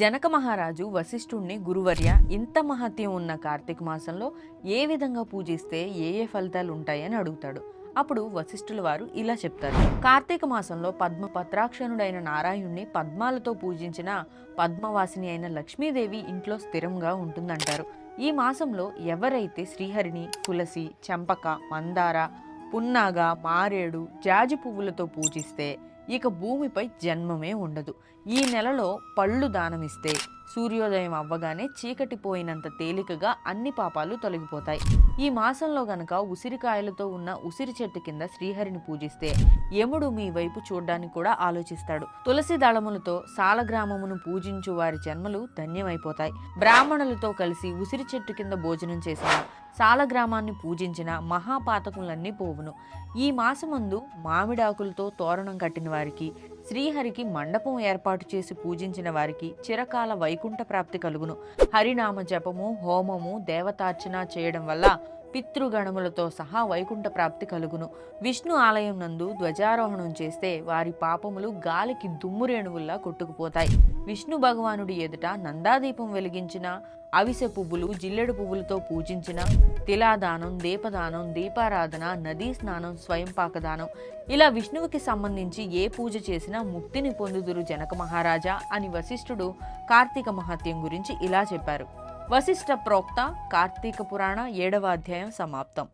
జనక మహారాజు వశిష్ఠుణ్ణి గురువర్య ఇంత మహత్యం ఉన్న కార్తీక మాసంలో ఏ విధంగా పూజిస్తే ఏ ఏ ఫలితాలు ఉంటాయని అడుగుతాడు. అప్పుడు వశిష్ఠుల వారు ఇలా చెప్తారు. కార్తీక మాసంలో పద్మ పత్రాక్షణుడైన నారాయణుణ్ణి పద్మాలతో పూజించిన పద్మవాసిని అయిన లక్ష్మీదేవి ఇంట్లో స్థిరంగా ఉంటుందంటారు. ఈ మాసంలో ఎవరైతే శ్రీహరిని తులసి చంపక మందార పున్నాగ మారేడు జాజి పువ్వులతో పూజిస్తే ఇక భూమిపై జన్మమే ఉండదు. ఈ నెలలో పళ్ళు దానమిస్తే సూర్యోదయం అవ్వగానే చీకటి పోయినంత తేలికగా అన్ని పాపాలు తొలగిపోతాయి. ఈ మాసంలో గనక ఉసిరికాయలతో ఉన్న ఉసిరి చెట్టు కింద శ్రీహరిని పూజిస్తే యముడు మీ వైపు చూడ్డానికి కూడా ఆలోచిస్తాడు. తులసి దళములతో సాలగ్రామమును పూజించు వారి జన్మలు ధన్యమైపోతాయి. బ్రాహ్మణులతో కలిసి ఉసిరి చెట్టు కింద భోజనం చేసిన సాలగ్రామాన్ని పూజించిన మహాపాతకులన్నీ పోవును. ఈ మాసమందు మామిడాకులతో తోరణం కట్టిన వారికి శ్రీహరికి మండపం ఏర్పాటు చేసి పూజించిన వారికి చిరకాల వైకుంఠ ప్రాప్తి కలుగును. హరినామ జపము హోమము దేవతార్చన చేయడం వల్ల పితృగణములతో సహా వైకుంఠ ప్రాప్తి కలుగును. విష్ణు ఆలయం నందు ధ్వజారోహణం చేస్తే వారి పాపములు గాలికి దుమ్మురేణువుల్లా కొట్టుకుపోతాయి. విష్ణు భగవానుడి ఎదుట నందాదీపం వెలిగించిన అవిసె పువ్వులు జిల్లెడు పువ్వులతో పూజించిన తిలాదానం దీపదానం దీపారాధన నదీ స్నానం స్వయంపాకదానం ఇలా విష్ణువుకి సంబంధించి ఏ పూజ చేసినా ముక్తిని పొందుదురు జనక మహారాజా అని వశిష్ఠుడు కార్తీక మహత్యం గురించి ఇలా చెప్పారు. వశిష్ఠ ప్రోక్త కార్తీక పురాణ ఏడవ అధ్యాయం సమాప్తం.